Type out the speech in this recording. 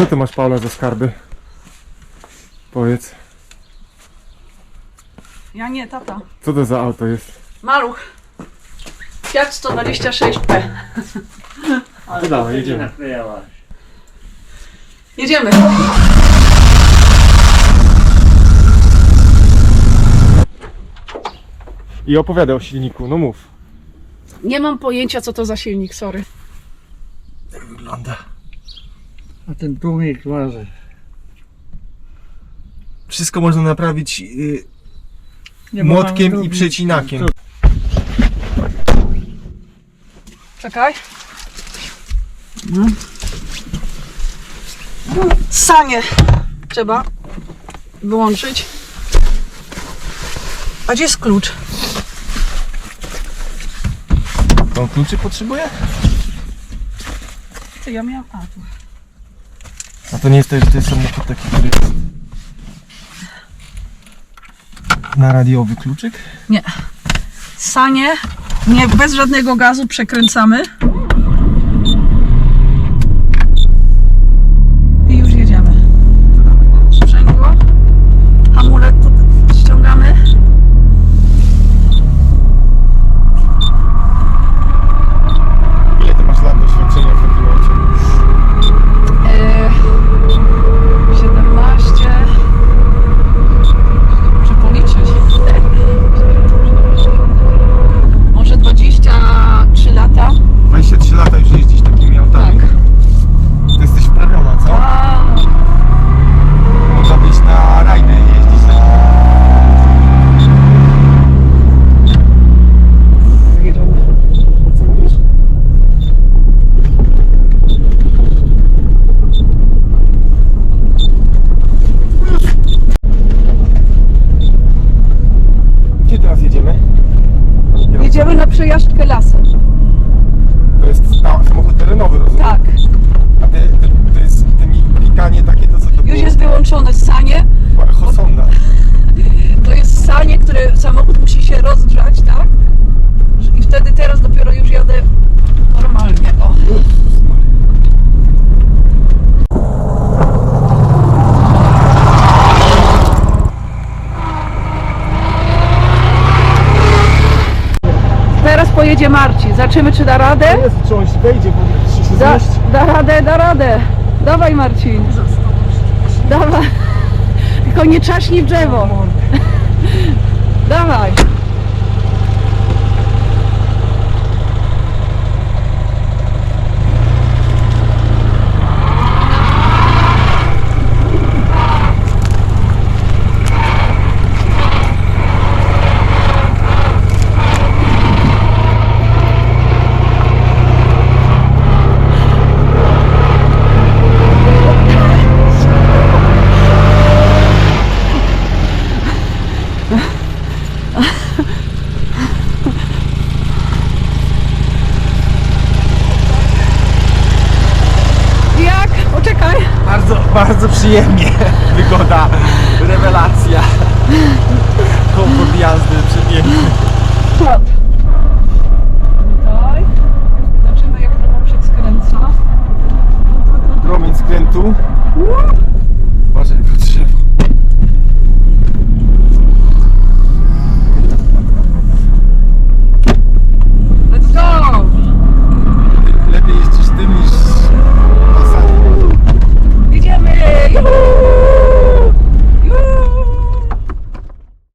Co ty masz, Paula, za skarby? Powiedz, Ja nie, tata. co to za auto jest? Maluch. Fiat 126P. To dawaj, jedziemy. Naklejałaś. Jedziemy. I opowiadaj o silniku, no mów. Nie mam pojęcia, co to za silnik, sorry. Jak wygląda? A ten tłumik waży. Wszystko można naprawić yy, Nie, bo młotkiem i przecinakiem. Czekaj. Sanie trzeba wyłączyć. A gdzie jest klucz? Tą kluczy potrzebuje? Ty, ja miałam... A, tu. A to nie jest tak, że to jest samochód taki, który jest na radiowy kluczyk? Nie. Sanie, nie, bez żadnego gazu przekręcamy. I już jedziemy. Sprzęgło. Hamulec tu ściągamy. Ile ty masz lat doświadczenia w takim aucie? Yy, 17. Muszę policzyć. Może 23 lata. 23 lata już jeździsz takimi autami? Tak. Ty jesteś wprawiona, co? A, Można być na rajdę i jeździć tak. Co mówisz? Gdzie teraz jedziemy? Jedziemy na przejażdżkę lasem. To jest samochód terenowy, rozumiem? Tak. A ty, ty, to jest tymi plikanie takie, to co to Już było? jest wyłączone sanie. Hosonda. To jest sanie, które samochód musi się rozgrzać, tak? I wtedy teraz dopiero już jadę normalnie. O. Teraz pojedzie Marcin. Zobaczymy, czy da radę. Jest, czy on się wejdzie, bo się Da, da radę, da radę. Dawaj Marcin. Dawaj. Tylko nie czaśnij w drzewo. Dawaj. Bardzo, przyjemnie. Wygoda,